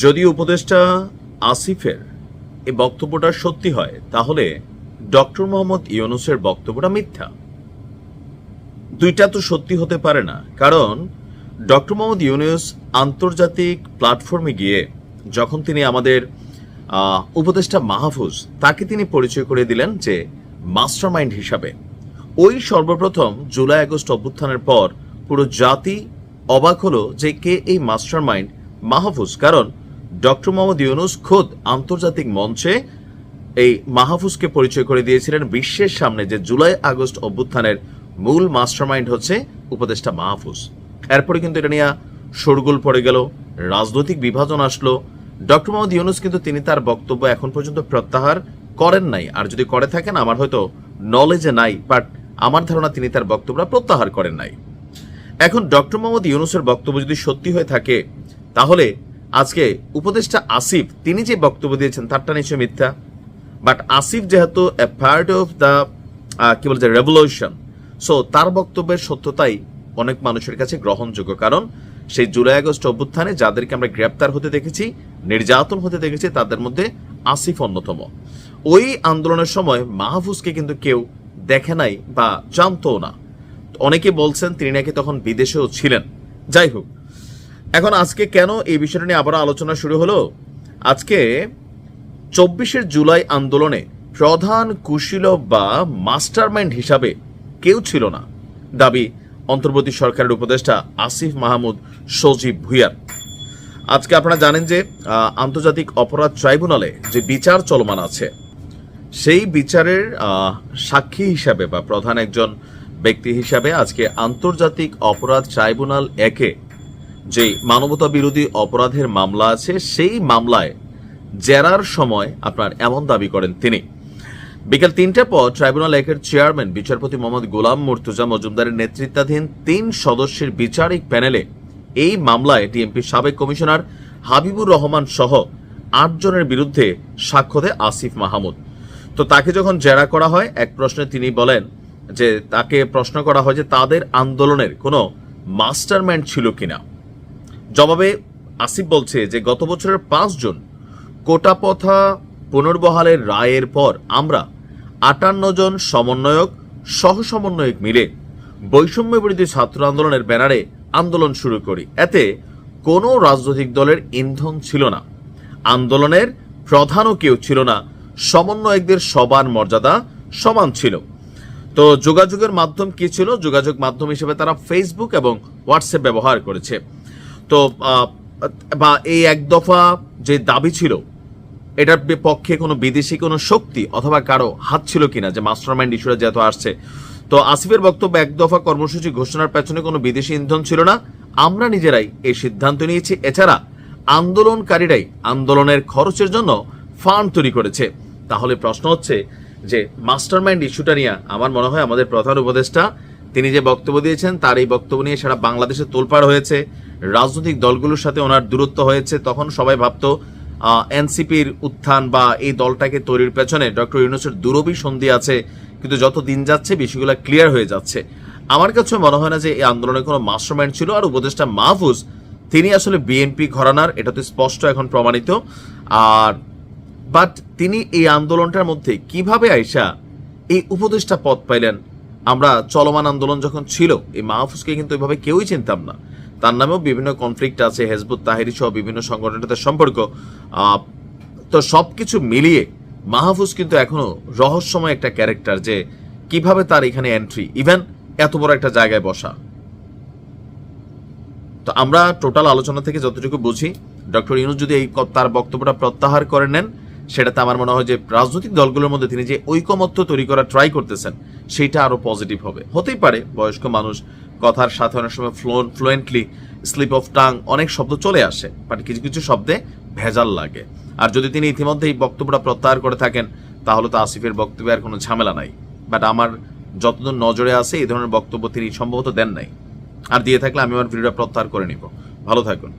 যদি উপদেষ্টা আসিফের এই বক্তব্যটা সত্যি হয়, তাহলে ডক্টর মোহাম্মদ ইউনুসের বক্তব্যটা মিথ্যা। দুইটা তো সত্যি হতে পারে না, কারণ ডক্টর মোহাম্মদ ইউনুস আন্তর্জাতিক প্ল্যাটফর্মে গিয়ে যখন তিনি আমাদের উপদেষ্টা মাহফুজ, তাকে তিনি পরিচয় করে দিলেন যে মাস্টার মাইন্ড হিসাবে। ওই সর্বপ্রথম জুলাই আগস্ট অভ্যুত্থানের পর পুরো জাতি অবাক হলো যে কে এই মাস্টার মাইন্ড মাহফুজ, কারণ ডক্টর মোহাম্মদ ইউনুস খোদ আন্তর্জাতিক মঞ্চে এই মাহফুজকে পরিচয় করে দিয়েছিলেন বিশ্বের সামনে যে জুলাই আগস্ট অভ্যুত্থানের মূল মাস্টারমাইন্ড হচ্ছে উপদেষ্টা মাহফুজ। এরপরে কিন্তু এটা নিয়ে শোরগোল পড়ে গেল, রাজনৈতিক বিভাজন আসলো। ডক্টর মোহাম্মদ ইউনুস কিন্তু তিনি তার বক্তব্য এখন পর্যন্ত প্রত্যাহার করেন নাই। আর যদি করে থাকেন, আমার হয়তো নলেজে নাই বাট আমার ধারণা তিনি তার বক্তব্য প্রত্যাহার করেন নাই। এখন ডক্টর মোহাম্মদ ইউনুসের বক্তব্য যদি সত্যি হয়ে থাকে, তাহলে আজকে উপদেষ্টা আসিফ, তিনি যে বক্তব্য দিয়েছেন, তারটা নিশ্চয় মিথ্যা। বাট আসিফ যেহেতু এ পার্ট অফ দ্য কি বলছে রেভলিউশন সো তার বক্তব্যের সত্যতাই অনেক মানুষের কাছে গ্রহণযোগ্য। কারণ সেই জুলাই আগস্ট অভ্যুত্থানে যাদেরকে আমরা গ্রেপ্তার হতে দেখেছি, নির্যাতন হতে দেখেছি, তাদের মধ্যে আসিফ অন্যতম। ওই আন্দোলনের সময় মাহফুজকে কিন্তু কেউ দেখে নাই বা জানতও না। অনেকে বলছেন তিনি নাকি তখন বিদেশেও ছিলেন। যাই হোক এখন আজকে কেন এই বিষয়টা নিয়ে আবার আলোচনা শুরু হলো? আজকে চব্বিশে জুলাই আন্দোলনে প্রধান কুশীলব বা মাস্টারমাইন্ড হিসাবে কেউ ছিল না। দাবি অন্তর্বর্তী সরকারের উপদেষ্টা আসিফ মাহমুদ সজীব ভুইয়ার। আজকে আপনারা জানেন যে আন্তর্জাতিক অপরাধ ট্রাইব্যুনালে যে বিচার চলমান আছে, সেই বিচারের সাক্ষী হিসাবে বা প্রধান একজন ব্যক্তি হিসাবে আজকে আন্তর্জাতিক অপরাধ ট্রাইব্যুনাল একে যে মানবতা বিরোধী অপরাধের মামলা আছে, সেই মামলায় জেরার সময় আপনার এমন দাবি করেন তিনি। বিকেল তিনটার পর ট্রাইব্যুনাল একের চেয়ারম্যান, বিচারপতি মোহাম্মদ গোলাম মুর্তুজা মজুমদারের নেতৃত্বাধীন তিন সদস্যের বিচারিক প্যানেলে এই মামলায় ডিএমপি সাবেক কমিশনার হাবিবুর রহমান সহ আটজনের বিরুদ্ধে সাক্ষ্য দেয় আসিফ মাহমুদ। তো তাকে যখন জেরা করা হয়, এক প্রশ্নে তিনি বলেন যে তাকে প্রশ্ন করা হয় যে তাদের আন্দোলনের কোনো মাস্টারমাইন্ড ছিল কিনা। জবাবে আসিফ বলছে যে, গত বছরের পাঁচ জুন কোটাপথা পুনর্বহালের রায়ের পর আমরা আটান্ন জন সমন্বয়ক সহ সমন্বয়ক মিলে বৈষম্য বিরোধী ছাত্র আন্দোলনের ব্যানারে আন্দোলন শুরু করি। এতে কোনো রাজনৈতিক দলের ইন্ধন ছিল না। আন্দোলনের প্রধানও কেউ ছিল না। সমন্বয়কদের সবার মর্যাদা সমান ছিল। তো যোগাযোগের মাধ্যম কি ছিল? যোগাযোগ মাধ্যম হিসেবে তারা ফেসবুক এবং হোয়াটসঅ্যাপ ব্যবহার করেছে। তো বা এই এক দফা যে দাবি ছিল, এটার পক্ষে কোনো বিদেশি কোনো শক্তি অথবা কারও হাত ছিল কিনা, যে মাস্টার মাইন্ড ইস্যুটা যেহেতু আসছে। তো আসিফের বক্তব্য এক দফা কর্মসূচি ঘোষণার পেছনে কোনো বিদেশি ইন্ধন ছিল না। আমরা নিজেরাই এই সিদ্ধান্ত নিয়েছি। এছাড়া আন্দোলনকারীরাই আন্দোলনের খরচের জন্য ফান্ড তৈরি করেছে। তাহলে প্রশ্ন হচ্ছে যে মাস্টার মাইন্ড ইস্যুটা নিয়ে আমার মনে হয় আমাদের প্রধান উপদেষ্টা তিনি যে বক্তব্য দিয়েছেন, তার এই বক্তব্য নিয়ে সারা বাংলাদেশে তোলপাড় হয়েছে। রাজনৈতিক দলগুলোর সাথে ওনার দূরত্ব হয়েছে। তখন সবাই ভাবতো এনসিপির উত্থান বা এই দলটাকে তৈরির পেছনে ডক্টর ইউনুসের দুরবি সন্ধি আছে, কিন্তু যত দিন যাচ্ছে, বিষয়গুলো ক্লিয়ার হয়ে যাচ্ছে। আমার কাছে মনে হয় না যে এই আন্দোলনে কোনো মাস্টারমাইন্ড ছিল, আর উপদেষ্টা মাহফুজ, তিনি আসলে বিএনপি ঘরানার, এটা তো স্পষ্ট এখন প্রমাণিত। আর বাট তিনি এই আন্দোলনটার মধ্যে কীভাবে আইসা এই উপদেষ্টা পদ পাইলেন আমরা চলমান আন্দোলন যখন ছিল, এই মাহফুজকে কিন্তু এভাবে কেউই চিনতাম না। তার নামেও বিভিন্ন কনফ্লিক্ট আছে, হেজবুত তাহেরি সহ বিভিন্ন সংগঠনের সাথে সম্পর্ক। তো সবকিছু মিলিয়ে মাহফুজ কিন্তু এখনও রহস্যময় একটা ক্যারেক্টার যে কীভাবে তার এখানে এন্ট্রি ইভেন এত বড় একটা জায়গায় বসা। তো আমরা টোটাল আলোচনা থেকে যতটুকু বুঝি ডক্টর ইউনুস যদি এই তার বক্তব্যটা প্রত্যাহার করে নেন সেটাতে আমার মনে হয় যে রাজনৈতিক দলগুলোর মধ্যে তিনি যে ঐকমত্য তৈরি করার ট্রাই করতেছেন, সেটা আরও পজিটিভ হবে। হতেই পারে, বয়স্ক মানুষ, কথার সাথে অনেক সময় ফ্লুয়েন্টলি স্লিপ অফ টাং অনেক শব্দ চলে আসে বাট কিছু কিছু শব্দে ভেজাল লাগে। আর যদি তিনি ইতিমধ্যে এই বক্তব্যটা প্রত্যাহার করে থাকেন, তাহলে তো আসিফের বক্তব্যে আর কোনো ঝামেলা নাই। বাট আমার যতদূর নজরে আছে, এই ধরনের বক্তব্য তিনি সম্ভবত দেন নাই। আর দিয়ে থাকলে আমি আমার ভিডিওটা প্রত্যাহার করে নিব। ভালো থাকুন।